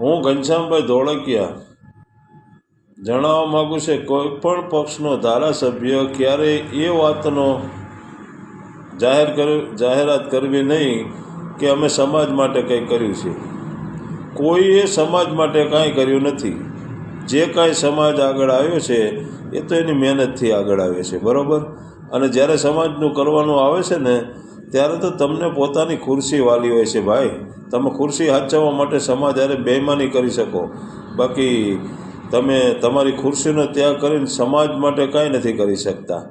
હું ઘનશ્યામભાઈ ધોળકિયા. જણાવવા માગું છે, કોઈ પણ પક્ષનો ધારાસભ્ય ક્યારેય એ વાતનો જાહેર કર, જાહેરાત કરવી નહીં કે અમે સમાજ માટે કંઈ કર્યું છે. કોઈએ સમાજ માટે કાંઈ કર્યું નથી. જે કાંઈ સમાજ આગળ આવ્યો છે, એ તો એની મહેનતથી આગળ આવે છે, બરાબર? અને જ્યારે સમાજનું કરવાનું આવે છે ને ત્યારે તો તમને પોતાની ખુરશી વાલી હોય છે ભાઈ. તમે ખુરશી હાચવવા માટે સમાજ અરે બેમાની કરી શકો. બાકી તમે તમારી ખુરશીનો ત્યાગ કરીને સમાજ માટે કાંઈ નથી કરી શકતા.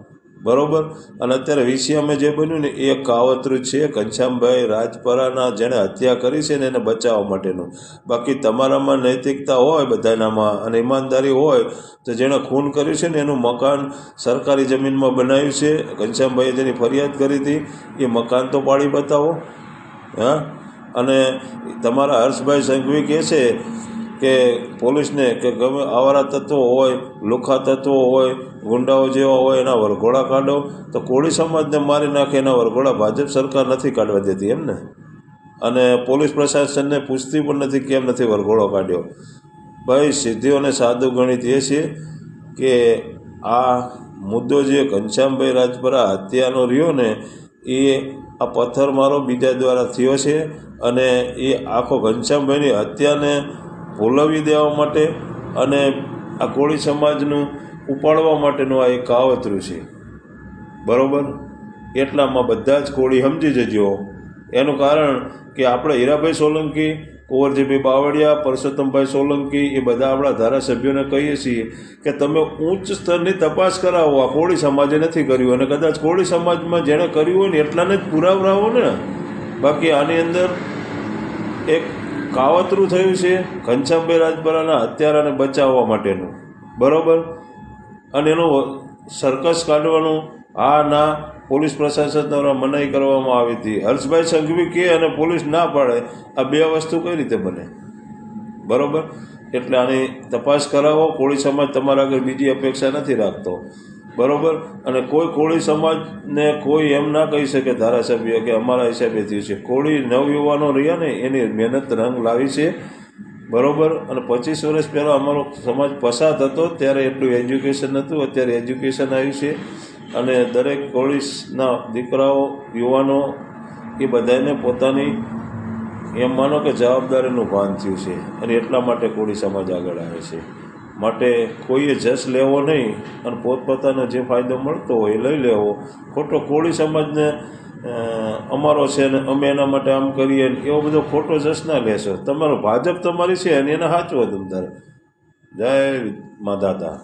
બરોબર? અને અત્યારે વિષયમાં જે બન્યું ને, એ કાવતરું છે, ઘનશ્યામભાઈ રાજપરાના, જેણે હત્યા કરી છે ને એને બચાવવા માટેનું. બાકી તમારામાં નૈતિકતા હોય બધાનામાં અને ઈમાનદારી હોય, તો જેણે ખૂન કર્યું છે ને, એનું મકાન સરકારી જમીનમાં બનાવ્યું છે. ઘનશ્યામભાઈએ જેની ફરિયાદ કરી હતી, એ મકાન તો પાડી બતાવો. હા? અને તમારા હર્ષભાઈ સંઘવી કહે છે કે પોલીસને કે ગમે આવારા તત્વો હોય, લુખા તત્વો હોય, ગુંડાઓ જેવા હોય, એના વરઘોડા કાઢો, તો કોળી સમાજને મારી નાખે, એના વરઘોડા ભાજપ સરકાર નથી કાઢવા દેતી એમને અને પોલીસ પ્રશાસનને પૂછતી પણ નથી કેમ નથી વરઘોડો કાઢ્યો. ભાઈ સિદ્ધિઓને સાદું ગણિત એ છે કે આ મુદ્દો જે ઘનશ્યામભાઈ રાજપરા હત્યાનો રહ્યો ને, એ આ પથ્થરમારો બીજા દ્વારા થયો છે અને એ આખો ઘનશ્યામભાઈની હત્યાને ભૂલવી દેવા માટે અને આ કોળી સમાજનું ઉપાડવા માટેનું આ એક કાવતરું છે. બરાબર? એટલામાં બધા જ કોળી સમજી જજો. એનું કારણ કે આપણે હીરાભાઈ સોલંકી, કુંવરજીભાઈ બાવળિયા, પરસોત્તમભાઈ સોલંકી એ બધા આપણા ધારાસભ્યોને કહીએ છીએ કે તમે ઉચ્ચ સ્તરની તપાસ કરાવો. આ કોળી સમાજે નથી કર્યું અને કદાચ કોળી સમાજમાં જેણે કર્યું હોય ને એટલાને જ પુરાવરાવો ને. બાકી આની અંદર એક કાવતરું થયું છે ઘનશ્યામભાઈ રાજપરાના હત્યારાને બચાવવા માટેનું. બરાબર? અને એનું સર્કસ કાઢવાનું આ ના પોલીસ પ્રશાસન દ્વારા મનાઈ કરવામાં આવી હતી. હર્ષભાઈ સંઘવી કે અને પોલીસ ના પાડે, આ બે વસ્તુ કઈ રીતે બને? બરાબર? એટલે આની તપાસ કરાવો. કોળી સમાજ તમારા આગળ બીજી અપેક્ષા નથી રાખતો. બરાબર? અને કોઈ કોળી સમાજને કોઈ એમ ના કહી શકે ધારાસભ્ય કે અમારા હિસાબે થયું છે. કોળી નવયુવાનો રહ્યા ને, એની મહેનત રંગ લાવી છે. બરાબર? અને પચીસ વર્ષ પહેલાં અમારો સમાજ પસાર હતો ત્યારે એટલું એજ્યુકેશન નહોતું અત્યારે એજ્યુકેશન આવ્યું છે. અને દરેક કોળીના દીકરાઓ, યુવાનો, એ બધાને પોતાની એમ માનો કે જવાબદારીનું ભાન થયું છે. અને એટલા માટે કોળી સમાજ આગળ આવે છે. માટે કોઈએ જશ લેવો નહીં અને પોતપોતાનો જે ફાયદો મળતો હોય એ લઈ લેવો. ખોટો કોળી સમાજને અમારો છે ને અમે એના માટે આમ કરીએ એવો બધો ખોટો જશ ના લેશો. તમારો ભાજપ તમારી છે અને એને સાચવો તમ તારે જય મા દાદા